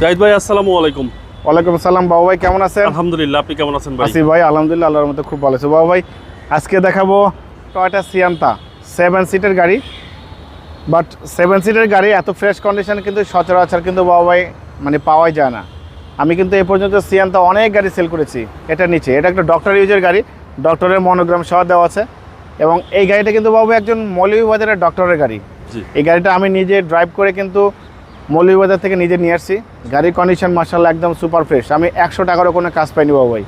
জাহিদ ভাই আসসালামু আলাইকুম। ওয়ালাইকুম আসসালাম বাবু ভাই কেমন আছেন? আলহামদুলিল্লাহ আপনি কেমন আছেন ভাই? আসি ভাই আলহামদুলিল্লাহ আল্লাহর মধ্যে খুব ভালো আছে। বাবু ভাই আজকে দেখাবো টয়টা সিয়ান্তা সেভেন সিটের গাড়ি। বাট সেভেন সিটের গাড়ি এত ফ্রেশ কন্ডিশন কিন্তু সচরাচর কিন্তু বাবু ভাই মানে পাওয়াই যায় না। আমি কিন্তু এ পর্যন্ত সিয়ান্তা অনেক গাড়ি সেল করেছি এটা নিচে। এটা একটা ডক্টর ইউজের গাড়ি ডক্টরের মনোগ্রাম সহ দেওয়া আছে। এবং এই গাড়িটা কিন্তু বাবু একজন মৌলভীবাজারের ডক্টরের গাড়ি। এই গাড়িটা আমি নিজে ড্রাইভ করে কিন্তু মৌলভীবাজার থেকে নিজে নিয়ে আসছি। গাড়ির কন্ডিশন মার্শাল্লাহ একদম সুপার ফ্রেশ আমি একশো টাকারও কোনো কাজ পাইনি বাবু ভাই।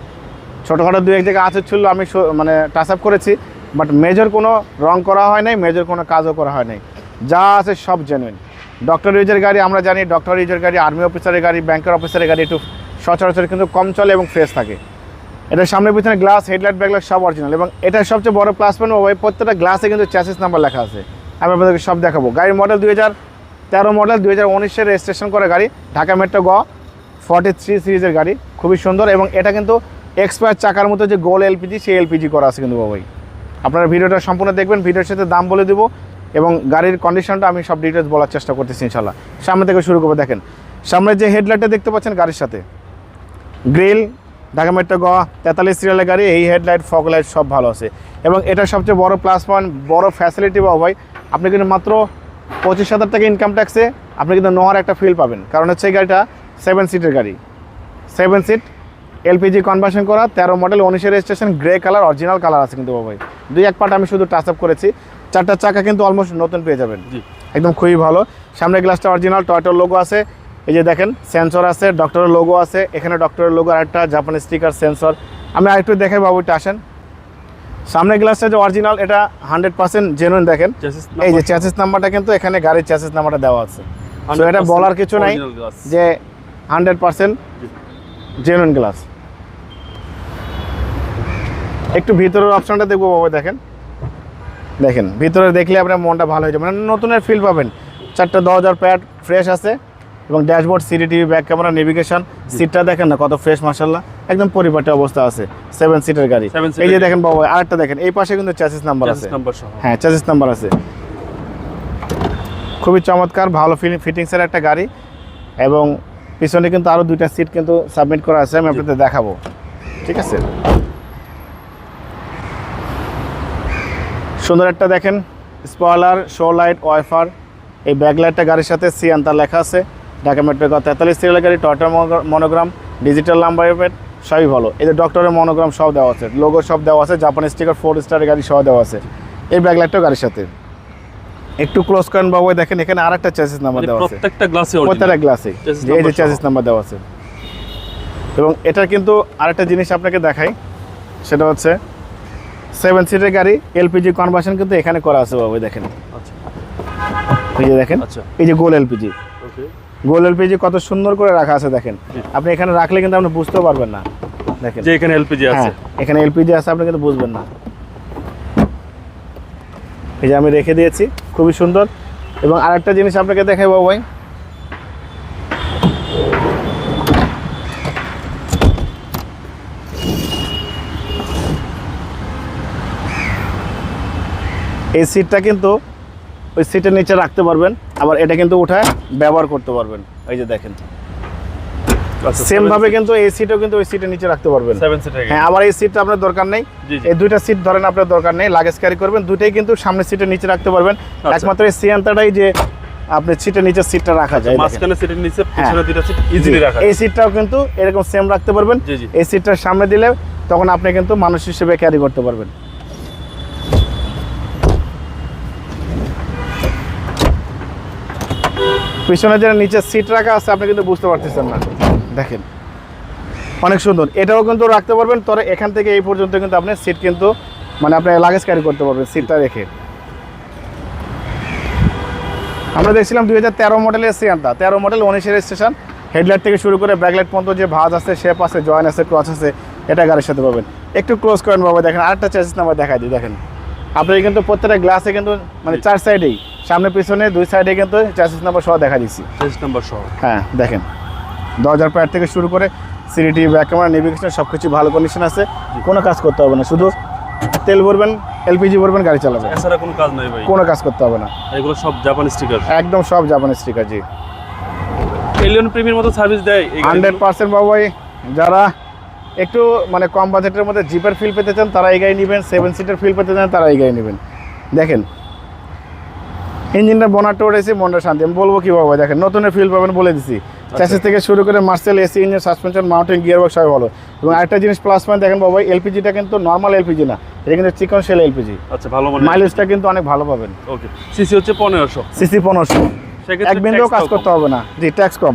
ছোটোখাটো দু এক জায়গায় আছে ছিল, আমি মানে টাচ আপ করেছি বাট মেজর কোনো রং করা হয় নাই মেজর কোনো কাজও করা হয় নাই। যা আছে সব জেনুইন ডক্টর ইউজের গাড়ি আমরা জানি ডক্টর ইউজের গাড়ি আর্মি অফিসারের গাড়ি ব্যাংকের অফিসারের গাড়ি একটু সচরাচর কিন্তু কম চলে এবং ফ্রেশ থাকে। এটার সামনে পিছনে গ্লাস হেডলাইট ব্যাকলাইট সব অরিজিনাল এবং এটার সবচেয়ে বড় প্লাস পয়েন্ট প্রত্যেকটা গ্লাসে কিন্তু চ্যাসিস নাম্বার লেখা আছে। আমি আপনাদেরকে সব দেখাবো। গাড়ির মডেল দুই হাজার তেরো মডেল দুই হাজার উনিশের রেজিস্ট্রেশন করা গাড়ি, ঢাকা মেট্রো গ ফর্টি থ্রি সিরিজের গাড়ি, খুবই সুন্দর এবং এটা কিন্তু এক্সপায়ার চাকার মতো যে গোল এলপিজি সেই এলপিজি করা আছে কিন্তু বাবাই। আপনারা ভিডিওটা সম্পূর্ণ দেখবেন, ভিডিওর সাথে দাম বলে দেবো এবং গাড়ির কন্ডিশনটা আমি সব ডিটেলস বলার চেষ্টা করতেছি ইনশাল্লাহ সামনে থেকে শুরু করব, দেখেন। সামনে যে হেডলাইটটা দেখতে পাচ্ছেন গাড়ির সাথে গ্রিল ঢাকা মেট্রো গ তেতাল্লিশ সিরিয়ালের গাড়ি, এই হেডলাইট ফগ লাইট সব ভালো আছে। এবং এটার সবচেয়ে বড় প্লাস পয়েন্ট বড় ফ্যাসিলিটি বা ভাই আপনি কিন্তু মাত্র পঁচিশ হাজার টাকা ইনকাম ট্যাক্সে আপনি কিন্তু নোয়ার একটা ফিল পাবেন। কারণ হচ্ছে এই গাড়িটা সেভেন সিটের গাড়ি। সেভেন সিট এলপিজি কনভার্সন করা তেরো মডেল উনিশের registration grey colour original colour আছে কিন্তু বাবাই দুই এক পার্ট আমি শুধু টাচ আপ করেছি। চারটা চাকা কিন্তু অলমোস্ট নতুন পেয়ে যাবেন। জি। একদম খুবই ভালো। সামনের গ্লাসটা অরিজিনাল টয়টার লোগো আছে। এই যে দেখেন সেন্সর আছে ডক্টরের লোগো আছে। এখানে ডক্টরের লোগো আর একটা জাপানি স্টিকার সেন্সর আমি আরেকটু দেখাই বাবুটা আসেন। সামনের গ্লাসটা যে অরিজিনাল এটা হান্ড্রেড পার্সেন্ট জেনুইন দেখেন। এই যে? চ্যাসিস নাম্বারটা কিন্তু এখানে গাড়ির চ্যাসিস নাম্বারটা দেওয়া আছে। তো এটা বলার কিছু নাই যে হান্ড্রেড পার্সেন্ট। জেনুইন গ্লাস একটু ভিতরের অপশনটা দেখব বাবা দেখেন। দেখেন ভিতরে দেখলে আপনার মনটা ভালো হয়ে যাবে। মানে নতুনের ফিল পাবেন। চারটা দশ হাজার প্যাড ফ্রেশ আছে এবং dashboard CD TV back camera navigation সিটটা দেখেন না কত ফ্রেশ মাসাল্লাহ একদম পরিপাটি অবস্থা আছে সেভেন সিটের গাড়ি। এই যে দেখেন বাবা আরেকটা দেখেন এই পাশে কিন্তু চ্যাসিস নাম্বার আছে। হ্যাঁ চ্যাসিস নাম্বার আছে। খুবই চমৎকার ভালো ফিটিংসের একটা গাড়ি এবং পিছনে কিন্তু আরও দুইটা সিট কিন্তু সাবমিট করা আছে আমি আপনাদের দেখাবো। ঠিক আছে? সুন্দর একটা দেখেন স্পয়লার শো লাইট ওয়াইফার এই ব্যাকলাইটটা গাড়ির সাথে সিয়ান্তা লেখা আছে। ঢাকা মেট্রো তেতাল্লিশ সিরিয়াল গাড়ি Toyota monogram digital number plate সবই ভালো। এদের ডক্টরের মনোগ্রাম সব দেওয়া আছে। লোগো সব দেওয়া আছে জাপানি স্টিকার ফোর স্টারের গাড়ি সব দেওয়া আছে। এই ব্যাকলাইটটাও গাড়ির সাথে। একটু ক্লোজ করেন বাবু দেখেন এখানে আরেকটা চেসিস নাম্বার মানে দেওয়া আছে। প্রত্যেকটা গ্লাসে প্রত্যেকটা গ্লাসে এই যে। চ্যাসিস নাম্বার দেওয়া আছে। এবং এটা কিন্তু আরেকটা জিনিস আপনাকে দেখাই সেটা হচ্ছে সেভেন সিটের গাড়ি এলপিজি কনভার্সন কিন্তু এখানে করা আছে বাবু দেখেন। আচ্ছা। এই যে দেখেন আচ্ছা। এই যে গোল এলপিজি ওকে গোল এলপিজি কত সুন্দর করে রাখা আছে দেখেন। আপনি এখানে রাখলে কিন্তু আপনি বুঝতেও পারবেন না। দেখেন। যে এখানে এলপিজি আছে। হ্যাঁ এখানে এলপিজি আছে আপনি কিন্তু বুঝবেন না। এই যে আমি রেখে দিয়েছি খুবই সুন্দর। এবং আরেকটা জিনিস আপনাকে দেখাই বাবু ভাই। এই সিটটা কিন্তু ওই সিটের নিচে রাখতে পারবেন আবার এটা কিন্তু উঠায় ব্যবহার করতে পারবেন। এই যে দেখেন। আচ্ছা সেম ভাবে কিন্তু এই সিটও কিন্তু ওই সিটের নিচে রাখতে পারবেন। হ্যাঁ আবার এই সিটটা আপনার দরকার নেই। এই দুইটা সিট ধরেন আপনার দরকার নেই লাগেজ ক্যারি করবেন দুইটাই কিন্তু সামনের সিটের নিচে রাখতে পারবেন। আচ্ছা। একমাত্র এই সিয়ান্তাটাই যে আপনার সিটের নিচে সিটটা রাখা যায় দেখেন। মাঝখানে সিটের নিচে হ্যাঁ। পিছনে দুইটা সিট ইজিলি রাখা এই সিটটাও কিন্তু এরকম সেম রাখতে পারবেন। এই সিটটার সামনে দিলে তখন আপনি কিন্তু মানুষ হিসেবে ক্যারি করতে পারবেন। পিছনে যে নিচে সিট রাখা আছে আপনি কিন্তু বুঝতে পারতেছেন না। দেখেন অনেক সুন্দর। এটাও কিন্তু রাখতে পারবেন। তবে এখান থেকে এই পর্যন্ত কিন্তু আপনি সিট কিন্তু মানে আপনি লাগেজ ক্যারি করতে পারবেন সিটটা রেখে। আমরা দেখছিলাম দুই হাজার তেরো মডেলের সিয়ান্তা তেরো মডেল উনিশের স্টেশন হেডলাইট থেকে শুরু করে ব্যাকলাইট পর্যন্ত যে ভাজ আছে শেপ আছে জয়েন আছে ক্রচ আছে এটা গাড়ির সাথে পাবেন। একটু ক্লোজ করেন বাবা দেখেন। আরেকটা চেসিস নাম্বার দেখাই দিই দেখেন। আপনি কিন্তু প্রত্যেকটা গ্লাসে কিন্তু মানে চার সাইডেই সামনে পিছনে দুই সাইডে কিন্তু চেসিস নাম্বার সহ দেখা দিচ্ছি। চেঞ্জ নাম্বার সহ। হ্যাঁ দেখেন। দশ হাজার প্যাড থেকে শুরু করে সিরিটি ব্যাক ক্যামেরা নেভিগেশন সব কিছু ভালো কন্ডিশন আছে। কোনো কাজ করতে হবে না শুধু তেল ভরবেন এলপিজি ভরবেন গাড়ি চালাবেন। এছাড়া কোনো কাজ নাই ভাই। কোনো কাজ করতে হবে না। এগুলো সব জাপানি স্টিকার একদম সব জাপানি স্টিকার জি। এলিয়ন প্রিমিয়ার মতো সার্ভিস দেয় হান্ড্রেড পার্সেন্ট বাবু ভাই যারা একটু মানে কম বাজেটের মধ্যে জিপের ফিল পেতে চান তারা এই গাড়ি নেবেন। সেভেন সিটের ফিল পেতে চান তারা এই গাড়ি নেবেন। দেখেন ইঞ্জিনটা বোনারটা উঠেছে মনটা শান্তি। আমি বলব কি বাবা দেখেন নতুনের ফিল পাবেন বলে দিছি। চ্যাসিস থেকে শুরু করে Marcel AC engine suspension mounting gear box সবই ভালো। এবং আরেকটা জিনিস প্লাস পয়েন্ট দেখেন বাবা এলপিজিটা কিন্তু নর্মাল এলপিজি না। এটা কিন্তু চিকন সেল এলপিজি আচ্ছা ভালো মাইলেজটা কিন্তু অনেক ভালো পাবেন। ওকে সিসি হচ্ছে পনেরোশো। সিসি পনেরোশো। এক বিন্দুও কাজ করতে হবে না। জি ট্যাক্স কম।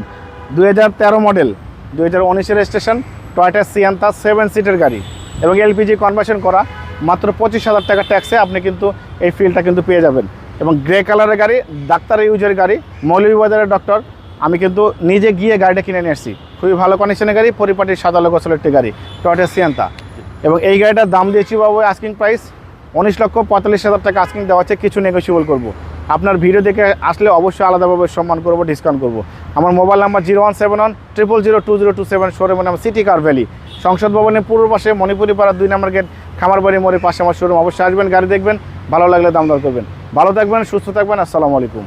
দুই হাজার তেরো মডেল দুই হাজার উনিশের স্টেশন টয়টা সিয়ান্তা সেভেন সিটের গাড়ি। এবং এলপিজি কনভার্সন করা মাত্র পঁচিশ হাজার টাকা ট্যাক্সে আপনি কিন্তু এই ফিলটা কিন্তু পেয়ে যাবেন। এবং গ্রে কালারের গাড়ি ডাক্তারের ইউজের গাড়ি, মৌলভীবাজারের ডক্টর আমি কিন্তু নিজে গিয়ে গাড়িটা কিনে নিয়ে আসছি। খুবই ভালো কন্ডিশনের গাড়ি পরিপাটির সাদা লোক একটি গাড়ি টয়টা সিয়ান্তা এবং এই গাড়িটার দাম দিয়েছি বাবু আস্কিং প্রাইস উনিশ লক্ষ পঁয়তাল্লিশ হাজার টাকা আস্কিং দেওয়া হচ্ছে কিছু নেগোসিয়েবল করব। আপনার ভিডিও দেখে আসলে অবশ্যই আলাদাভাবে সম্মান করব ডিসকাউন্ট করব। আমার mobile number zero one seven one triple zero two zero two seven শোরুমের নাম সিটি কার ভ্যালি সংসদ ভবনের পূর্ব পাশে মণিপুরি পাড়া দুই নম্বর গেট খামারবাড়ি মোড়ের পাশে আমার শোরুম অবশ্যই আসবেন, গাড়ি দেখবেন, ভালো লাগলে দাম দর করবেন। ভালো থাকবেন, সুস্থ থাকবেন, আসসালামু আলাইকুম।